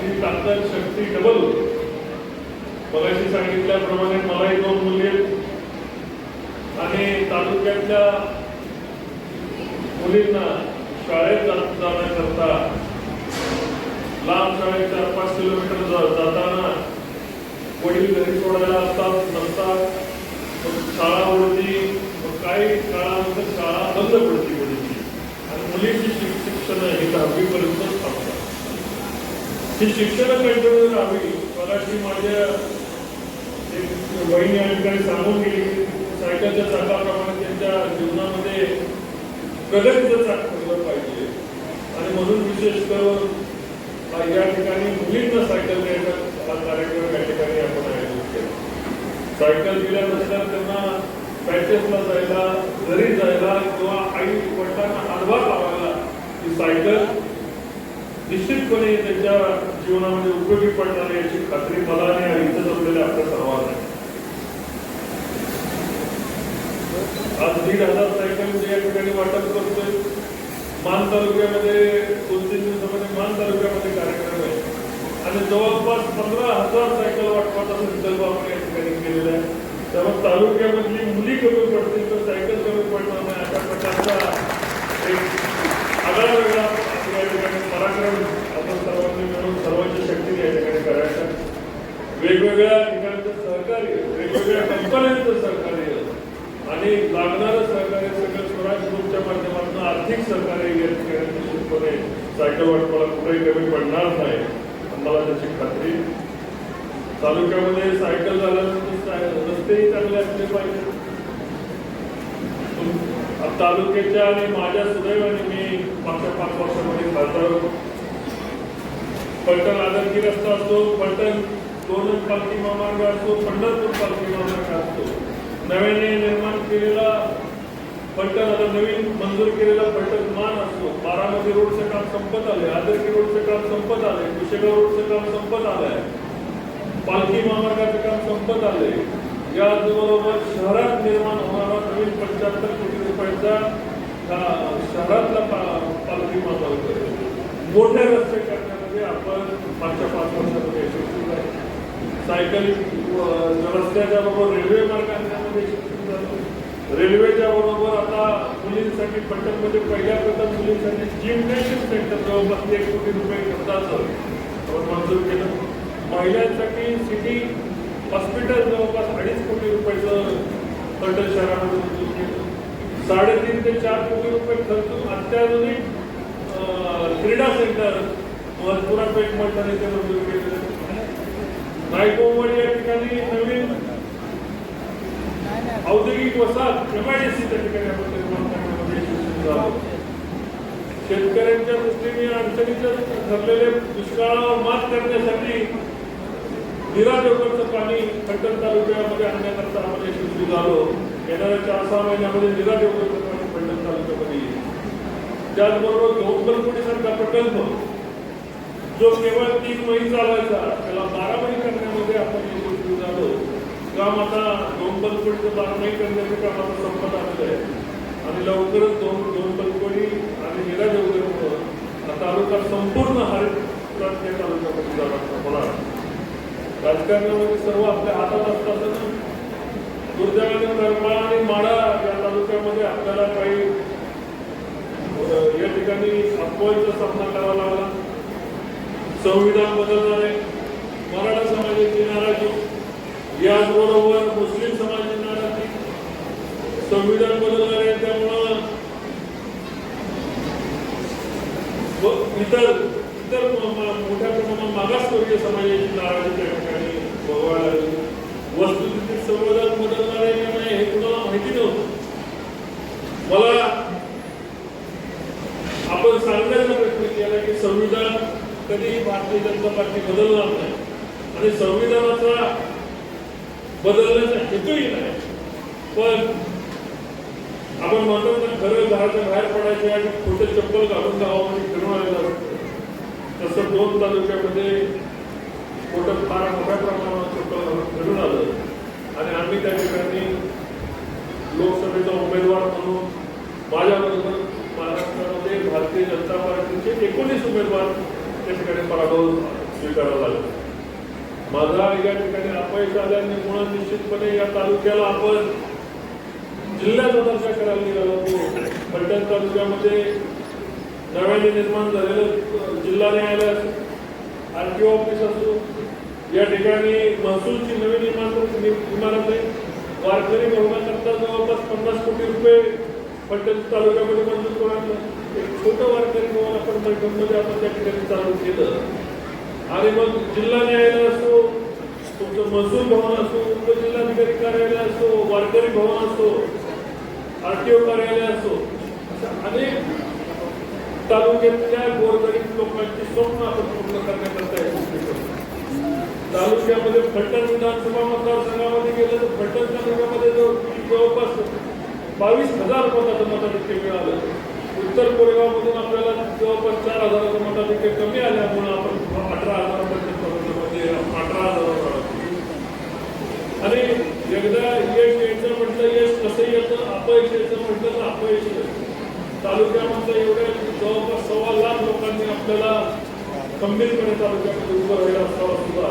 आपली ताकद शक्ती डबल होते मगाशी सांगितल्याप्रमाणे मलाही दोन मुली आहेत. आणि तालुक्यातल्या मुलींना शाळेत जाण्याकरता लांब शाळेत चार पाच किलोमीटर जा- जाताना वडील घरी सोडायला असतात नसतात. मग शाळा उडती मग काही काळानंतर शाळा बंद पडते वडीलची आणि मुलींची शिक्षण हे दहावीपर्यंत ही शिक्षण कंटिन्यू राहावी मगाशी माझ्या बहिणी वहिनी या ठिकाणी सांगून गेली सायकलच्या चाकाप्रमाणे त्यांच्या जीवनामध्ये प्रगतीचं चाक ठेवलं पाहिजे. आणि म्हणून विशेष करून या ठिकाणी मुलींना सायकल द्यायचा हा कार्यक्रम या ठिकाणी आपण आयोजित केला. सायकल दिल्यानंतर त्यांना पॅचेसला जायला घरी जायला किंवा आई वडिलांना हातभार लावायला ही सायकल निश्चितपणे त्यांच्या जीवनामध्ये उपयोगी पडणार आहे याची खात्री मला आणि इथं जमलेल्या आपल्या सर्वांना आज दीड हजार सायकल या ठिकाणी वाटप करतोय. मान तालुक्यामध्ये दोन तीन दिवसामध्ये मान तालुक्यामध्ये कार्यक्रम आहे. आणि जवळपास पंधरा हजार सायकल वाटपाचा संकल्प आपण या ठिकाणी केलेला आहे. त्यामुळे तालुक्यामधली मुली कमी पडतील तर सायकल कमी पडणार नाही अशा प्रकारचा एक आगळा वेगळा या आपण सर्वांनी मिळून सर्वांची शक्ती या ठिकाणी करायचं वेगवेगळ्या ठिकाणचं सहकार्य वेगवेगळ्या कंपन्यांचं सहकार्य आणि लागणारं सहकार्य सगळं स्वराज ग्रुपच्या माध्यमातून आर्थिक सहकार्य या ठिकाणी निश्चितपणे सायकल वाटपाला कुठेही कमी पडणार नाही मला त्याची खात्री तालुक्यामध्ये सायकल झाल्यानंतर रस्तेही चांगले असले पाहिजे तालुक्याच्या आणि माझ्या सुदैवाने मी मागच्या पाच वर्षामध्ये खासदार होतो पलटण आदरकी रस्ता असतो पलटण दोन पालखी महामार्ग असतो पंढरपूर पालखी महामार्ग असतो. नव्याने निर्माण केलेला पलटण आता नवीन मंजूर केलेला पलटण मान असतो. बारामती रोडचं काम संपत आले आदरकी रोडचं काम संपत आले कुशेगाव रोडचं काम संपत आलंय. पालखी महामार्गाचं काम संपत आले याचबरोबर शहरात निर्माण होणारा नवीन पंच्याहत्तर कोटी रुपयांचा शहरातला पालखी माझा होतो मोठे रस्ते करण्यामध्ये आपण मागच्या पाच वर्षामध्ये यशस्वी झालो. सायकल रस्त्याच्या बरोबर रेल्वे मार्ग आणण्यामध्ये यशस्वी झालो. रेल्वेच्या बरोबर आता मुलींसाठी पट्टणमध्ये पहिल्या प्रथम मुलींसाठी जिमनॅशियम सेंटर जवळपास एक कोटी रुपये खर्चाचं आपण मंजूर केलं महिलांसाठी सिटी हॉस्पिटल जवळपास अडीच कोटी रुपयाचं पलटण शहरामध्ये मंजूर केलं साडेतीन ते चार कोटी रुपये खर्चून अत्याधुनिक क्रीडा सेंटर महत्पुरा पेठ मंडळाने ते मंजूर केलेलं नायकोमवाडी या ठिकाणी नवीन औद्योगिक वसाहत एमआयडीसी त्या ठिकाणी आपण निर्माण करण्यामध्ये यशस्वी झालो. शेतकऱ्यांच्या दृष्टीने अडचणीच्या ठरलेले दुष्काळावर मात करण्यासाठी निरा देवगडचं पाणी फलटण तालुक्यामध्ये आणण्याकरता आपण यशस्वी झालो. येणाऱ्या चार सहा महिन्यामध्ये निरा देवगडचं पाणी फलटण तालुक्यामध्ये येईल. त्याचबरोबर गौतमपुरीसारखा प्रकल्प जो केवळ तीन महिने चालायचा त्याला बारा महिने करण्यामध्ये आपण यशस्वी झालो. काम आता दोन बारा महिने करण्याचं काम आता संपत आलेलं आहे. आणि लवकरच दोन दोन आणि निरा देवगड हा तालुका संपूर्ण हरित तालुक्यामध्ये जाणार होणार. राजकारणामध्ये सर्व आपल्या हातात असतात ना. दुर्दैवाने करमाळा आणि माडा या तालुक्यामध्ये आपल्याला काही या ठिकाणी अपवायचा सामना करावा लागला. संविधान बदलणार आहे मराठा समाजाची नाराजी याचबरोबर मुस्लिम समाजाची नाराजी संविधान बदलणार आहे त्यामुळं इतर इतर म- म- मोठ्या प्रमाणात मागासवर्गीय समाजाची नाराजी त्या ठिकाणी बघायला लागली वस्तुस्थिती संविधान बदलणार आहे का नाही हे कुणाला माहिती नव्हतं. मला आपण सांगण्याचा प्रयत्न केला की संविधान कधी भारतीय जनता पार्टी बदलणार नाही. आणि संविधानाचा बदलण्याचा हेतूही नाही. पण आपण म्हणतो ना खरं घराच्या बाहेर पडायचे आणि खोटे चप्पल घालून गावामध्ये फिरून आलेलं तसं दोन तालुक्यामध्ये स्फोटक फार मोठ्या प्रमाणावर घडून आलं. आणि आम्ही त्या ठिकाणी लोकसभेचा उमेदवार म्हणून माझ्याबरोबर महाराष्ट्रामध्ये भारतीय जनता पार्टीचे एकोणीस उमेदवार त्या ठिकाणी पराभव स्वीकारावं लागला माझा या ठिकाणी अपयश आल्यामुळे निश्चितपणे या तालुक्याला आपण जिल्ह्याचा दर्जा करायला निघालो होतो तालुक्यामध्ये नव्याने निर्माण झालेलं जिल्हा न्यायालय असो ओ ऑफिस असो या ठिकाणी महसूलची नवीन इमारत इमारत आहे वारकरी भवनाकरता जवळपास पन्नास कोटी रुपये फलटण तालुक्यामध्ये मंजूर करून एक छोटं वारकरी भवन आपण फलटणमध्ये आपण त्या ठिकाणी चालू केलं. आणि मग जिल्हा न्यायालय असो तुमचं महसूल भवन असो उपजिल्हाधिकारी कार्यालय असो वारकरी भवन असो आर टी ओ कार्यालय असो अशा अनेक तालुक्यातल्या गोरगरीब लोकांची स्वप्न आपण पूर्ण करण्याकरता यशस्वी करतो तालुक्यामध्ये फलटण विधानसभा मतदारसंघामध्ये गेलं तर फलटण तालुक्यामध्ये जवळपास बावीस हजार मताचं मताधिक्य मिळालं उत्तर कोरेगावमधून आपल्याला जवळपास चार हजाराचं मताधिक्य कमी आल्यामुळे आपण अठरा हजारापर्यंत म्हणजे अठरा हजार आणि एकदा यश यायचं म्हटलं यश कसं येतं? अपयश यायचं म्हटलं तर अपयश तालुक्यामधलं एवढ्या जवळपास सव्वा लाख लोकांनी आपल्याला खंबीरपणे तालुक्यामध्ये उभं राहिला असावा सुद्धा.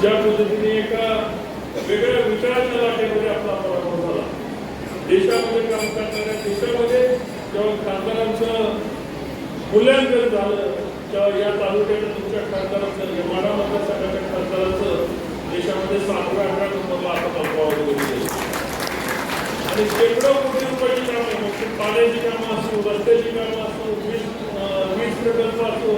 ज्या पद्धतीने एका वेगळ्या विचारांच्या लाटेमध्ये आपला पराभव झाला. देशामध्ये काम करणाऱ्या देशामध्ये जेव्हा खासदारांचं मूल्यांकन झालं तेव्हा या तालुक्याच्या तुमच्या खासदारांचं यमाडा मतदारसंघाच्या खासदारांचं देशामध्ये सातव्या अठरा नंबरला आता अल्पावधी गेली आणि शेकडो कोटी रुपयाची कामं मग ते पाण्याची कामं असो रस्त्याची कामं असो वीज अं, वीज प्रकल्प असो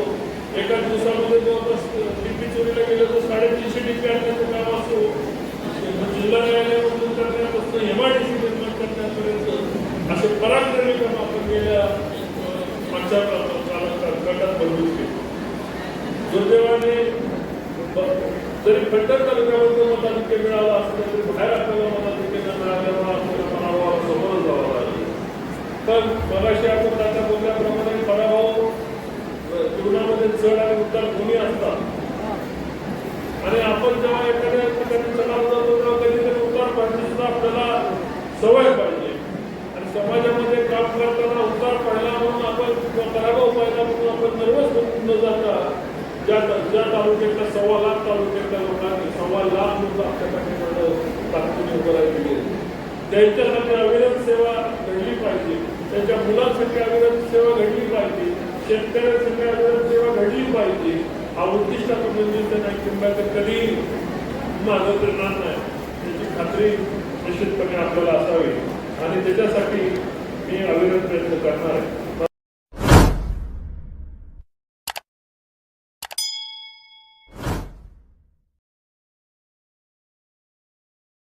एका दिवसामध्ये जवळपास डीपी चोरीला गेलं तर साडेतीनशे डीपी आणण्याचं काम असो म्हणजे जिल्हा न्यायालयामधून करण्यापासून एमआयडीसी निर्माण करण्यापर्यंत असे पराक्रमी काम आपण गेल्या अं, मागच्या काळात गटात बनवून केले दुर्दैवाने ब- जरी फलटण तालुक्यामध्ये मताधिक्य मिळाला असलं तरी बाहेर आपल्याला मताधिक्य न मिळाल्यामुळे आपल्याला समोर जावं लागलं. तर मगाशी आपण आता बोलल्याप्रमाणे पराभव जीवनामध्ये चढ आणि उतार दोन्ही असतात. आणि आपण जेव्हा एखाद्या ठिकाणी चढाव जातो तेव्हा कधीतरी उतार पाहिजे सुद्धा आपल्याला सवय पाहिजे. आणि समाजामध्ये काम करताना उतार पाहिला म्हणून आपण किंवा पराभव पाहिला म्हणून आपण नर्वस होऊन न जाता. ज्या ज्या तालुक्यातल्या सव्वा लाख तालुक्यातल्या लोकांनी सव्वा लाख लोक आपल्या पाठीमागं ताकदीने उभं त्यांच्यासाठी अविरत सेवा घडली पाहिजे. त्यांच्या मुलांसाठी अविरत सेवा घडली पाहिजे. शेतकऱ्यांसाठी अविरत सेवा घडली पाहिजे. हा उद्दिष्ट आपण नाही किंवा कधी मागं राहणार नाही. त्याची खात्री निश्चितपणे आपल्याला असावी. आणि त्याच्यासाठी मी अविरत प्रयत्न करणार आहे.